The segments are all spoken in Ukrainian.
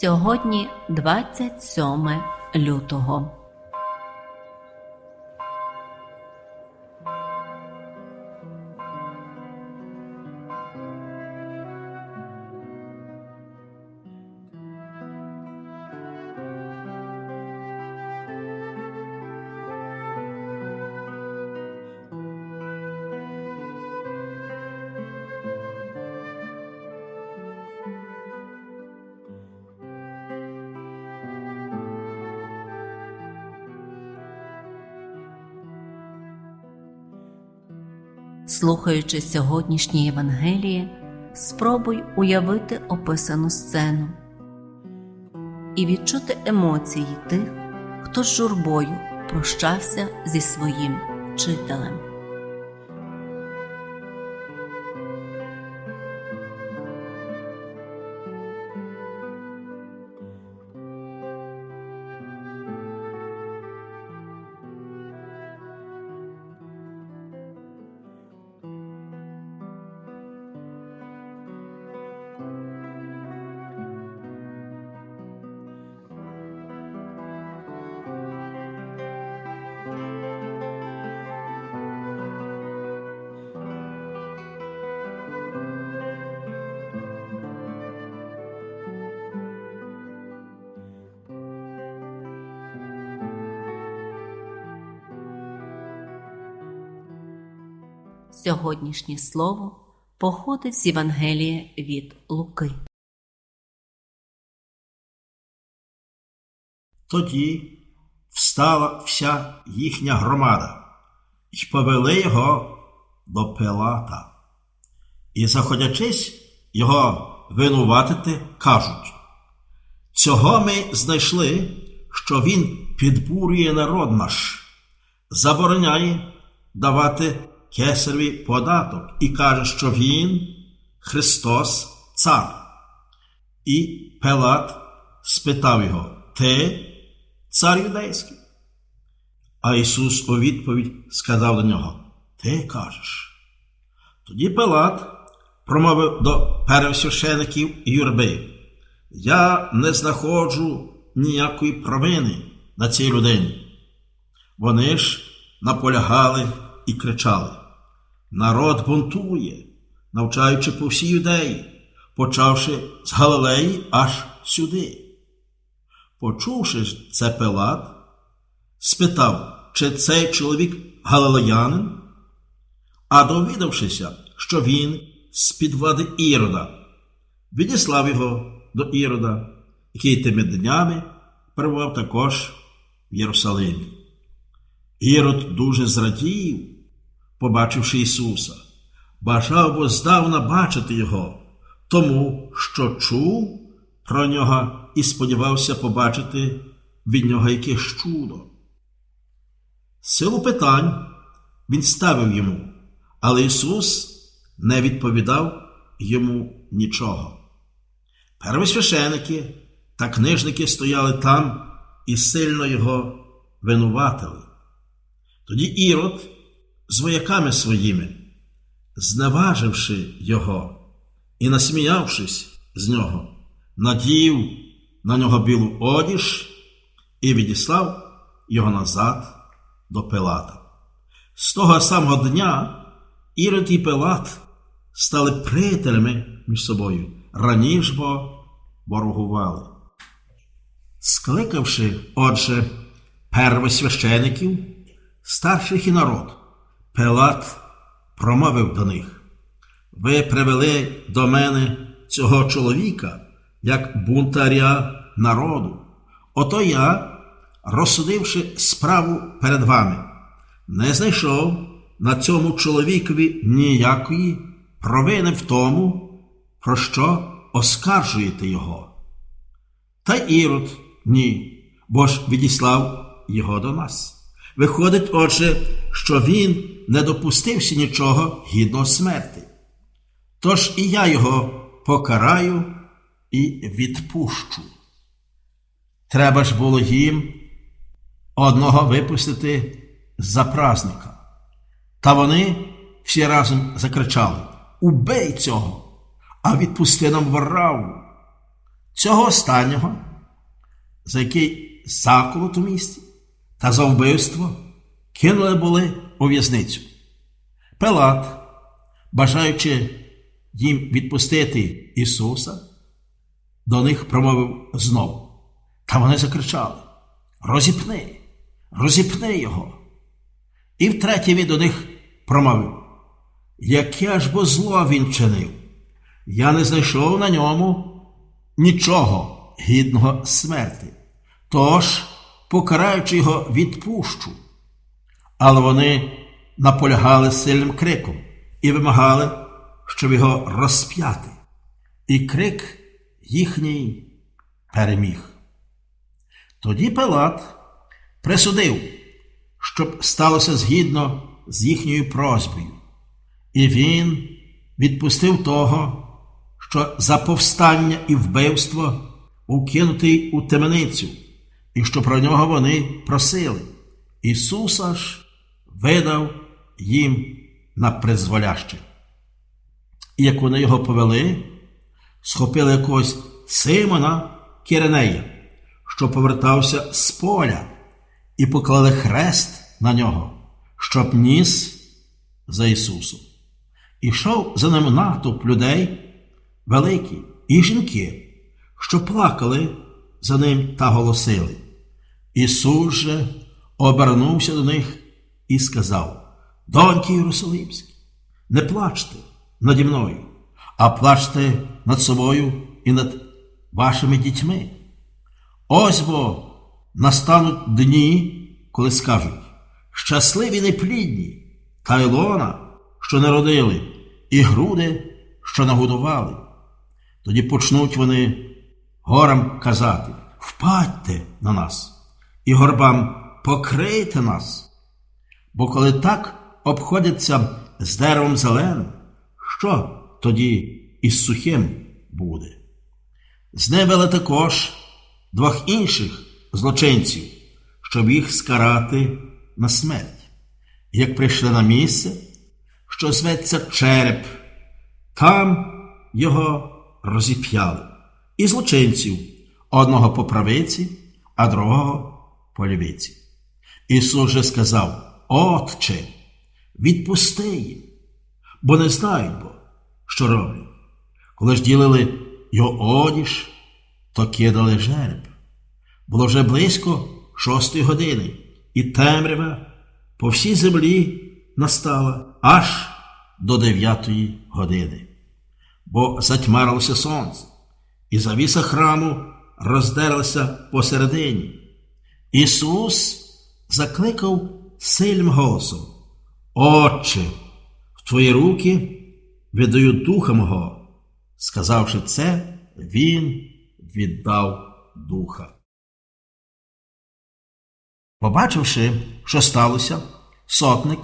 Сьогодні 27 лютого. Слухаючи сьогоднішнє Євангеліє, спробуй уявити описану сцену і відчути емоції тих, хто з журбою прощався зі своїм вчителем. Сьогоднішнє слово походить з Євангелія від Луки. Тоді встала вся їхня громада і повели його до Пилата. І, заходячись його винуватити, кажуть: Цього ми знайшли, що він підбурює народ наш, забороняє давати кесареві податок і каже, що він Христос цар. І Пилат спитав його: Ти цар юдейський? А Ісус у відповідь сказав до нього: Ти кажеш. Тоді Пилат промовив до первосвящеників і юрби: Я не знаходжу ніякої провини на цій людині. Вони ж наполягали і кричали: Народ бунтує, навчаючи по всій юдеї, почавши з Галилеї аж сюди. Почувши це Пилат, спитав, чи цей чоловік галилеянин, а довідавшися, що він з-під влади Ірода, відіслав його до Ірода, який тими днями перебував також в Єрусалимі. Ірод дуже зрадів, побачивши Ісуса, бажав бо здавна бачити Його, тому що чув про нього і сподівався побачити від нього якесь чудо. Силу питань він ставив йому, але Ісус не відповідав йому нічого. Первосвященики та книжники стояли там і сильно його винуватили. Тоді Ірод з вояками своїми, зневаживши його і насміявшись з нього, надів на нього білу одіж і відіслав його назад до Пилата. З того самого дня Ірод і Пилат стали приятелями між собою, раніше бо ворогували. Скликавши, отже, первосвящеників, старших і народ, Пилат промовив до них: Ви привели до мене цього чоловіка як бунтаря народу. Ото я, розсудивши справу перед вами, не знайшов на цьому чоловікові ніякої провини в тому, про що оскаржуєте його. Та Ірод ні, бо ж відіслав його до нас. Виходить, отже, що він не допустився нічого гідного смерти. Тож і я його покараю і відпущу. Треба ж було їм одного випустити за празника. Та вони всі разом закричали Убей цього, а відпусти нам вараву. Цього останнього, за який заколот у місті та за вбивство кинули були у в'язницю. Пилат, бажаючи їм відпустити Ісуса, до них промовив знову. Та вони закричали: Розіпни, розіпни його. І втретє він до них промовив: Яке ж бо зло він чинив? Я не знайшов на ньому нічого гідного смерти. Тож, покараючи його, відпущу. Але вони наполягали сильним криком і вимагали, щоб його розп'яти. І крик їхній переміг. Тоді Пилат присудив, щоб сталося згідно з їхньою просьбою. І він відпустив того, що за повстання і вбивство укинутий у темницю, і що про нього вони просили. Ісуса ж видав їм на призволяще. І як вони його повели, схопили якогось Симона Киренея, що повертався з поля, і поклали хрест на нього, щоб ніс за Ісусом. Ішов за ним натовп людей великий і жінки, що плакали за ним та голосили. Ісус же обернувся до них і сказав: Доньки Єрусалимські, не плачте наді мною, а плачте над собою і над вашими дітьми. Ось бо настануть дні, коли скажуть щасливі неплідні, та Ілона, що народили, і груди, що нагодували. Тоді почнуть вони горам казати впадьте на нас, і горбам покрийте нас. Бо коли так обходяться з деревом зеленим, що тоді із сухим буде? Зневели також двох інших злочинців, щоб їх скарати на смерть. Як прийшли на місце, що зветься череп, там його розіп'яли. І злочинців одного по правиці, а другого по лівиці. Ісус же сказав: Отче, відпусти їм, бо не знають бо, що роблять. Коли ж ділили його одіж, то кидали жереб. Було вже близько шостої години, і темрява по всій землі настала аж до дев'ятої години. Бо затьмарилося сонце, і завіса храму роздерлася посередині. Ісус закликав сильним голосом: Отче, в твої руки віддаю духа мого. Сказавши це, він віддав духа. Побачивши, що сталося, сотник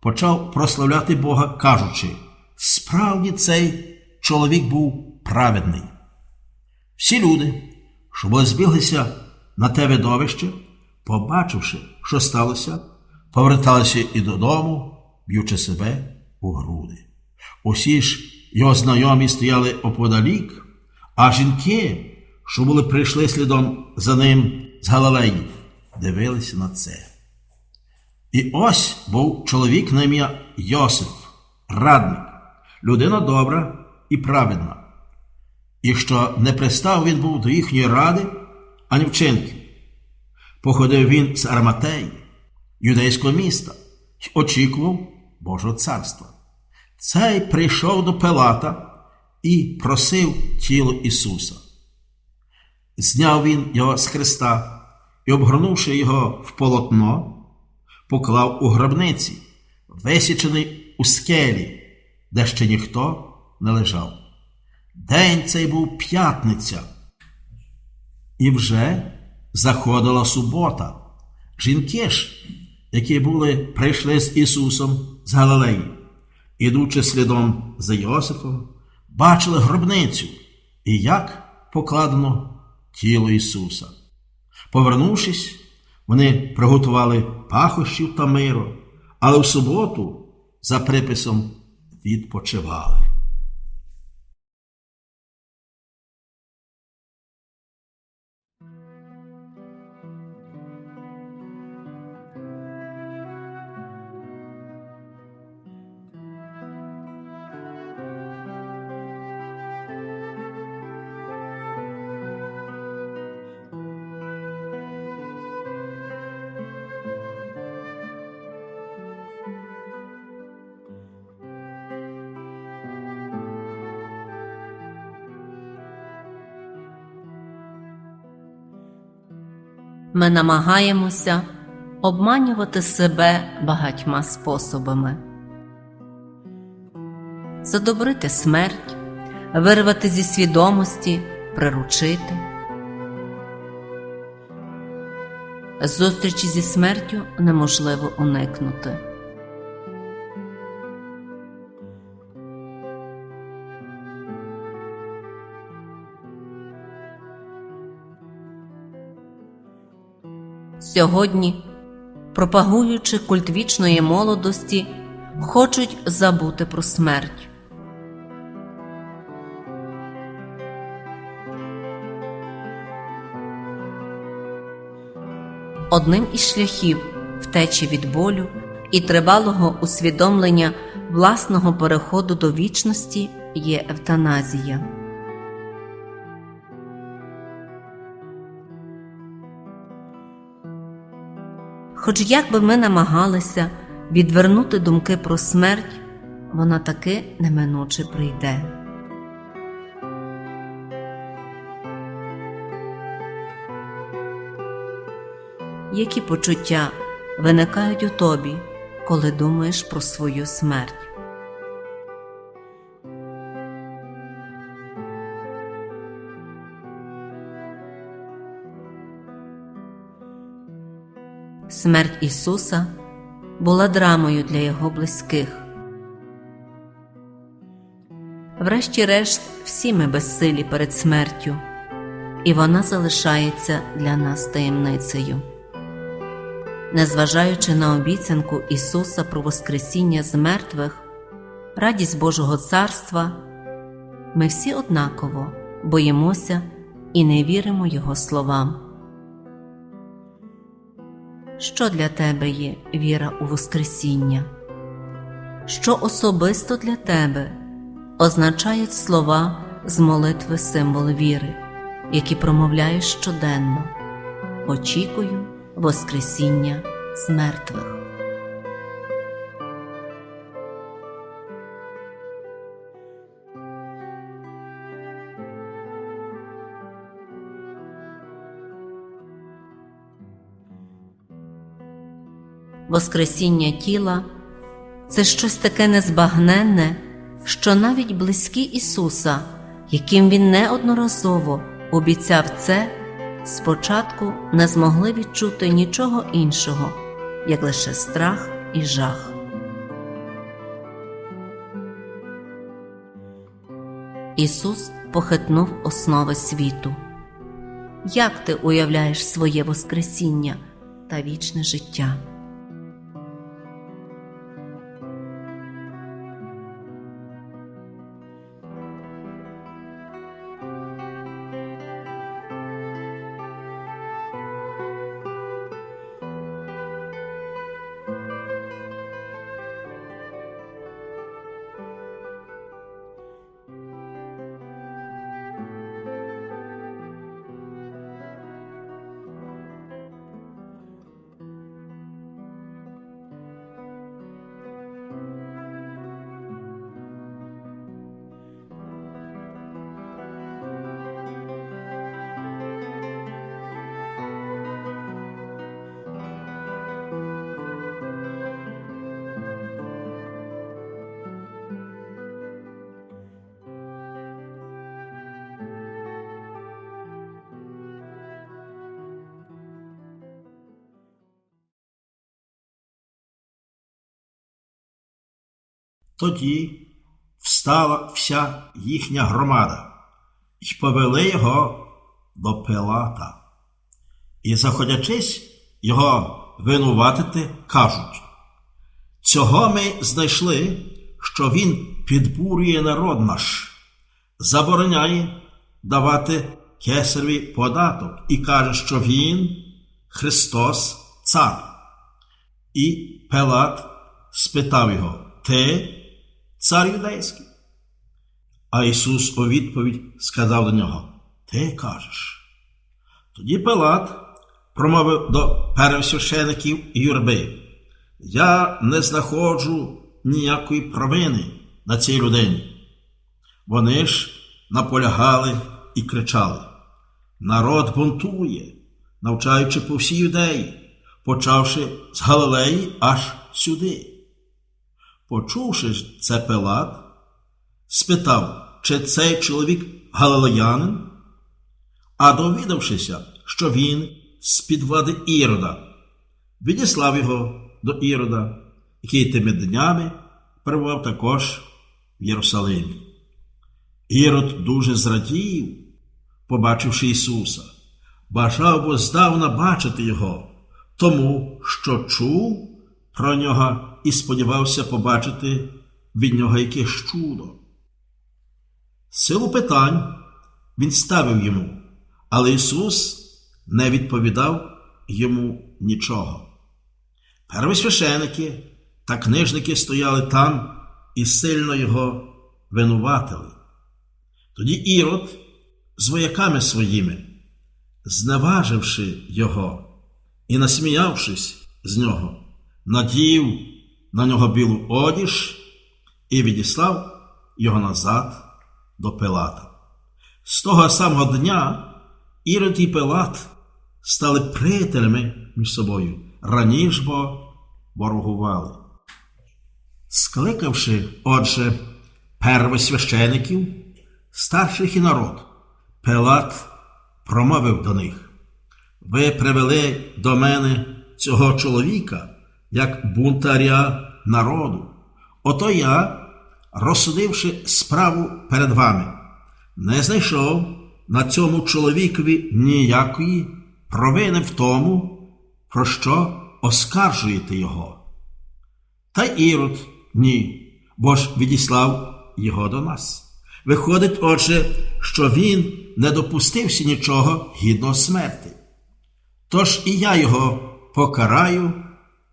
почав прославляти Бога, кажучи: справді цей чоловік був праведний. Всі люди, що збіглися на те видовище, побачивши, що сталося, поверталися і додому, б'ючи себе у груди. Усі ж його знайомі стояли оподалік, а жінки, що були прийшли слідом за ним з Галилеї, дивилися на це. І ось був чоловік на ім'я Йосиф, радник, людина добра і праведна, і що не пристав він був до їхньої ради, ані вчинки. Походив він з Арматеї, юдейського міста, й очікував Божого царства. Цей прийшов до Пилата і просив тіло Ісуса. Зняв він його з Христа і, обгорнувши його в полотно, поклав у гробниці, висічений у скелі, де ще ніхто не лежав. День цей був п'ятниця, і вже заходила субота. Жінки ж, які були, прийшли з Ісусом з Галилеї, ідучи слідом за Йосифом, бачили гробницю і як покладено тіло Ісуса. Повернувшись, вони приготували пахощів та миру, але в суботу за приписом відпочивали. Ми намагаємося обманювати себе багатьма способами. Задобрити смерть, вирвати зі свідомості, приручити. Зустрічі зі смертю неможливо уникнути. Сьогодні, пропагуючи культ вічної молодості, хочуть забути про смерть. Одним із шляхів втечі від болю і тривалого усвідомлення власного переходу до вічності є евтаназія. Хоч як би ми намагалися відвернути думки про смерть, вона таки неминуче прийде. Які почуття виникають у тобі, коли думаєш про свою смерть? Смерть Ісуса була драмою для Його близьких. Врешті-решт, всі ми безсилі перед смертю, і вона залишається для нас таємницею. Незважаючи на обіцянку Ісуса про Воскресіння з мертвих, радість Божого Царства, ми всі однаково боїмося і не віримо Його словам. Що для тебе є віра у Воскресіння? Що особисто для тебе означають слова з молитви символ віри, які промовляєш щоденно? Очікую Воскресіння з мертвих. Воскресіння тіла це щось таке незбагненне, що навіть близькі Ісуса, яким Він неодноразово обіцяв це, спочатку не змогли відчути нічого іншого, як лише страх і жах. Ісус похитнув основи світу. Як ти уявляєш своє Воскресіння та вічне життя? Тоді встала вся їхня громада і повели його до Пилата. І, заходячись його винуватити, кажуть: Цього ми знайшли, що він підбурює народ наш, забороняє давати кесареві податок і каже, що він Христос цар. І Пилат спитав його: Ти цар юдейський? А Ісус у відповідь сказав до нього: Ти кажеш. Тоді Пилат промовив до первосвящеників юрби: Я не знаходжу ніякої провини на цій людині. Вони ж наполягали і кричали: Народ бунтує, навчаючи по всій юдеї, почавши з Галилеї аж сюди. Почувши це Пилат, спитав, чи цей чоловік галилеянин, а довідавшися, що він з-під влади Ірода, відіслав його до Ірода, який тими днями перебував також в Єрусалимі. Ірод дуже зрадів, побачивши Ісуса, бажав бо здавна бачити Його, тому що чув про нього і сподівався побачити від нього якесь чудо. Силу питань він ставив йому, але Ісус не відповідав йому нічого. Первосвященики та книжники стояли там і сильно його винуватили. Тоді Ірод з вояками своїми, зневаживши його і насміявшись з нього, надів на нього білу одіж і відіслав його назад до Пилата. З того самого дня Ірод і Пилат стали приятелями між собою, раніше бо ворогували. Скликавши, отже, первосвящеників, старших і народ, Пилат промовив до них: Ви привели до мене цього чоловіка як бунтаря народу. Ото я, розсудивши справу перед вами, не знайшов на цьому чоловікові ніякої провини в тому, про що оскаржуєте його. Та Ірод ні, бо ж відіслав його до нас. Виходить, отже, що він не допустився нічого гідного смерти. Тож і я його покараю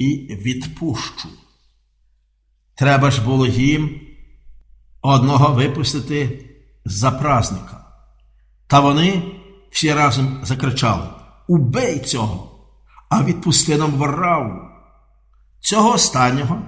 і відпущу. Треба ж було їм одного випустити за празника. Та вони всі разом закричали: Убей цього, а відпусти нам вораву. Цього останнього